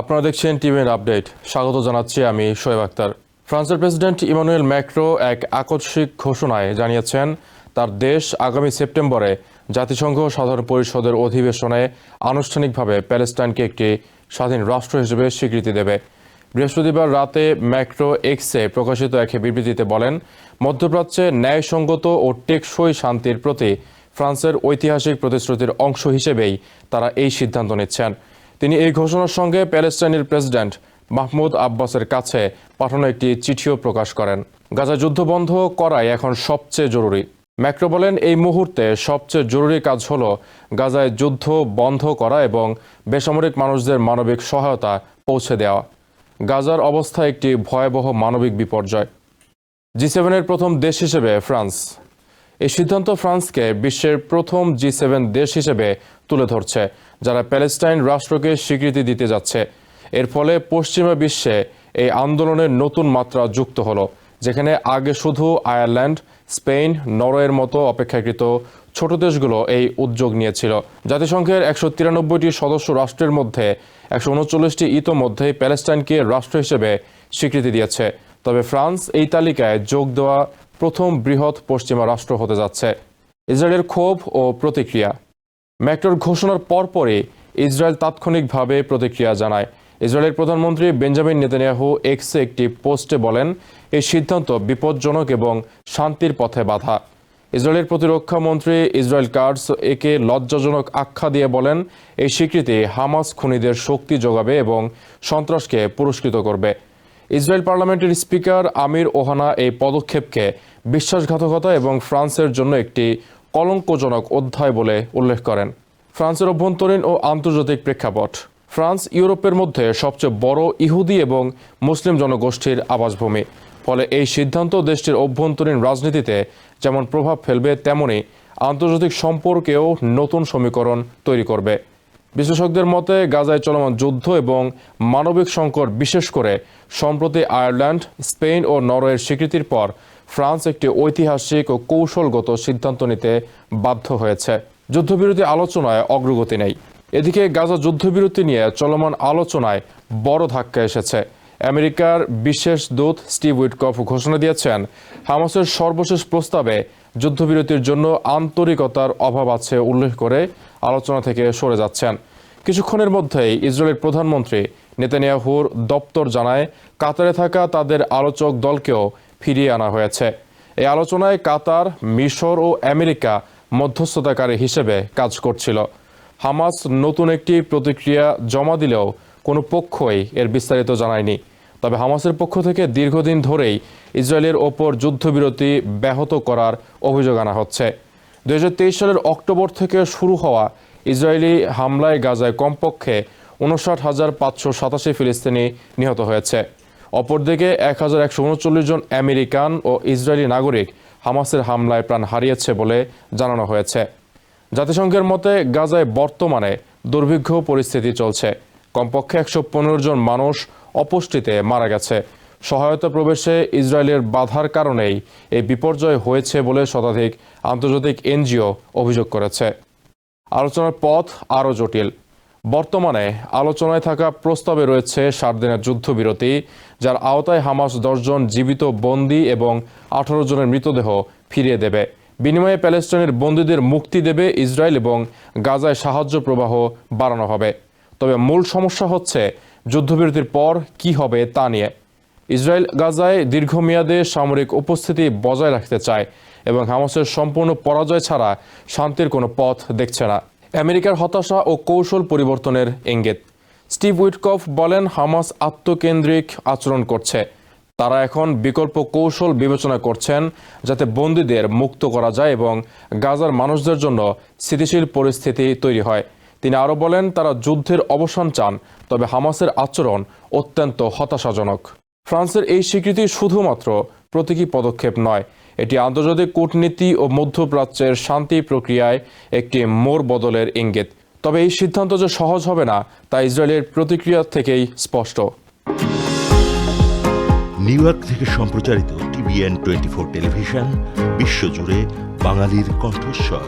আপনারা দেখছেন TVN update. স্বাগত জানাচ্ছি আমি শোয়েব আক্তার। ফ্রান্সের প্রেসিডেন্ট ইমানুয়েল ম্যাক্রো এক আকস্মিক ঘোষণায় জানিয়েছেন, তার দেশ আগামী সেপ্টেম্বরে জাতিসংঘ সাধারণ পরিষদের অধিবেশনে আনুষ্ঠানিকভাবে প্যালেস্টাইনকে একটি স্বাধীন রাষ্ট্র হিসেবে স্বীকৃতি দেবে। বৃহস্পতিবার রাতে ম্যাক্রো এক্সে প্রকাশিত এক বিবৃতিতে বলেন, মধ্যপ্রাচ্যে ন্যায়সঙ্গত ও টেকসই শান্তির প্রতি ফ্রান্সের ঐতিহাসিক প্রতিশ্রুতির অংশ হিসেবেই তারা এই সিদ্ধান্ত নিচ্ছেন। তিনি এই ঘোষণার সঙ্গে প্যালেস্টাইনের প্রেসিডেন্ট মাহমুদ আব্বাসের কাছে পাঠানো একটি চিঠিও প্রকাশ করেন। গাজা যুদ্ধ বন্ধ করাই এখন সবচেয়ে জরুরি। ম্যাক্রো বলেন, এই মুহূর্তে সবচেয়ে জরুরি কাজ হল গাজায় যুদ্ধ বন্ধ করা এবং বেসামরিক মানুষদের মানবিক সহায়তা পৌঁছে দেওয়া। গাজার অবস্থা একটি ভয়াবহ মানবিক বিপর্যয়। জি সেভেনের প্রথম দেশ হিসেবে ফ্রান্স। এই সিদ্ধান্ত ফ্রান্সকে বিশ্বের প্রথম জি সেভেন দেশ হিসেবে তুলে ধরছে, যারা প্যালেস্টাইন রাষ্ট্রকে স্বীকৃতি দিতে যাচ্ছে। এর ফলে পশ্চিমা বিশ্বে এই আন্দোলনের নতুন মাত্রা যুক্ত হলো, যেখানে আগে শুধু আয়ারল্যান্ড, স্পেন, নরওয়ের মতো অপেক্ষাকৃত ছোট দেশগুলো এই উদ্যোগ নিয়েছিল। জাতিসংঘের একশো তিরানব্বইটি সদস্য রাষ্ট্রের মধ্যে একশো উনচল্লিশটি ইতোমধ্যেই প্যালেস্টাইনকে রাষ্ট্র হিসেবে স্বীকৃতি দিয়েছে। তবে ফ্রান্স এই তালিকায় যোগ দেওয়া প্রথম বৃহৎ পশ্চিমা রাষ্ট্র হতে যাচ্ছে। ইসরায়েলের ক্ষোভ ও প্রতিক্রিয়া। ম্যাক্রোর ঘোষণার পরপরই ইসরায়েল তাৎক্ষণিকভাবে প্রতিক্রিয়া জানায়। ইসরায়েলের প্রধানমন্ত্রী বেঞ্জামিন নেতানিয়াহু এক্সে একটি পোস্টে বলেন, এই সিদ্ধান্ত বিপজ্জনক এবং শান্তির পথে বাধা। ইসরায়েলের প্রতিরক্ষা মন্ত্রী ইসরায়েল কার্ডস একে লজ্জাজনক আখ্যা দিয়ে বলেন, এই স্বীকৃতি হামাস খুনিদের শক্তি যোগাবে এবং সন্ত্রাসকে পুরস্কৃত করবে। ইসরায়েল পার্লামেন্টের স্পিকার আমির ওহানা এই পদক্ষেপকে বিশ্বাসঘাতকতা এবং ফ্রান্সের জন্য একটি কলঙ্কজনক অধ্যায় বলে উল্লেখ করেন। ফ্রান্সের অভ্যন্তরীণ ও আন্তর্জাতিক প্রেক্ষাপট। ফ্রান্স ইউরোপের মধ্যে সবচেয়ে বড় ইহুদি এবং মুসলিম জনগোষ্ঠীর আবাসভূমি। ফলে এই সিদ্ধান্ত দেশটির অভ্যন্তরীণ রাজনীতিতে যেমন প্রভাব ফেলবে, তেমনি আন্তর্জাতিক সম্পর্কেও নতুন সমীকরণ তৈরি করবে। বিশেষজ্ঞদের মতে, গাজায় চলমান যুদ্ধ এবং মানবিক সংকট বিশেষ করে সম্প্রতি আয়ারল্যান্ড, স্পেন ও নরওয়ের স্বীকৃতির পর ফ্রান্স একটি ঐতিহাসিক ও কৌশলগত সিদ্ধান্ত নিতে বাধ্য হয়েছে। যুদ্ধবিরতি আলোচনায় অগ্রগতি নেই। এদিকে গাজা যুদ্ধবিরতি নিয়ে চলমান আলোচনায় বড় ধাক্কা এসেছে। আমেরিকার বিশেষ দূত স্টিভ উইটকফ ঘোষণা দিয়েছেন, হামাসের সর্বশেষ প্রস্তাবে যুদ্ধবিরতির জন্য আন্তরিকতার অভাব আছে উল্লেখ করে আলোচনা থেকে সরে যাচ্ছেন। কিছুক্ষণের মধ্যেই ইসরায়েলের প্রধানমন্ত্রী নেতানিয়াহুর দপ্তর জানায়, কাতারে থাকা তাদের আলোচক দলকেও ফিরিয়ে আনা হয়েছে। এই আলোচনায় কাতার, মিশর ও আমেরিকা মধ্যস্থতাকারী হিসেবে কাজ করছিল। হামাস নতুন একটি প্রতিক্রিয়া জমা দিলেও কোনো পক্ষই এর বিস্তারিত জানায়নি। তবে হামাসের পক্ষ থেকে দীর্ঘদিন ধরেই ইসরায়েলের ওপর যুদ্ধবিরতি ব্যাহত করার অভিযোগ আনা হচ্ছে। দুই হাজার তেইশ সালের অক্টোবর থেকে শুরু হওয়া ইসরায়েলি হামলায় গাজায় কমপক্ষে উনষাট হাজার পাঁচশো সাতাশি ফিলিস্তিনি নিহত হয়েছে। অপরদিকে এক হাজার একশো উনচল্লিশ জন আমেরিকান ও ইসরায়েলি নাগরিক হামাসের হামলায় প্রাণ হারিয়েছে বলে জানানো হয়েছে। জাতিসংঘের মতে গাজায় বর্তমানে দুর্ভিক্ষ পরিস্থিতি চলছে। কমপক্ষে একশো পনেরো জন মানুষ অপুষ্টিতে মারা গেছে। সহায়তা প্রবেশে ইসরায়েলের বাধার কারণেই এই বিপর্যয় হয়েছে বলে শতাধিক আন্তর্জাতিক এনজিও অভিযোগ করেছে। আলোচনার পথ আরও জটিল। বর্তমানে আলোচনায় থাকা প্রস্তাবে রয়েছে সাত দিনের যুদ্ধবিরতি, যার আওতায় হামাস দশজন জীবিত বন্দী এবং আঠারো জনের মৃতদেহ ফিরিয়ে দেবে। বিনিময়ে প্যালেস্টাইনের বন্দীদের মুক্তি দেবে ইসরায়েল এবং গাজায় সাহায্য প্রবাহ বাড়ানো হবে। তবে মূল সমস্যা হচ্ছে যুদ্ধবিরতির পর কি হবে তা নিয়ে। ইসরায়েল গাজায় দীর্ঘমেয়াদে সামরিক উপস্থিতি বজায় রাখতে চায় এবং হামাসের সম্পূর্ণ পরাজয় ছাড়া শান্তির কোনো পথ দেখছে না। আমেরিকার হতাশা ও কৌশল পরিবর্তনের ইঙ্গিত। স্টিভ উইটকফ বলেন, হামাস আত্মকেন্দ্রিক আচরণ করছে। তারা এখন বিকল্প কৌশল বিবেচনা করছেন যাতে বন্দীদের মুক্ত করা যায় এবং গাজার মানুষদের জন্য স্থিতিশীল পরিস্থিতি তৈরি হয়। তিনি আরও বলেন, তারা যুদ্ধের অবসান চান, তবে হামাসের আচরণ অত্যন্ত হতাশাজনক। ফ্রান্সের এই স্বীকৃতি শুধুমাত্র প্রতীকী পদক্ষেপ নয়, এটি আন্তর্জাতিক কূটনীতি ও মধ্যপ্রাচ্যের শান্তি প্রক্রিয়ায় একটি মোর বদলের ইঙ্গিত। তবে এই সিদ্ধান্ত যে সহজ হবে না, তা ইসরায়েলের প্রতিক্রিয়া থেকেই স্পষ্ট। নিউ ইয়র্ক থেকে সম্প্রচারিত টিভিএন টোয়েন্টি ফোর টেলিভিশন, বিশ্বজুড়ে বাঙালির কণ্ঠস্বর।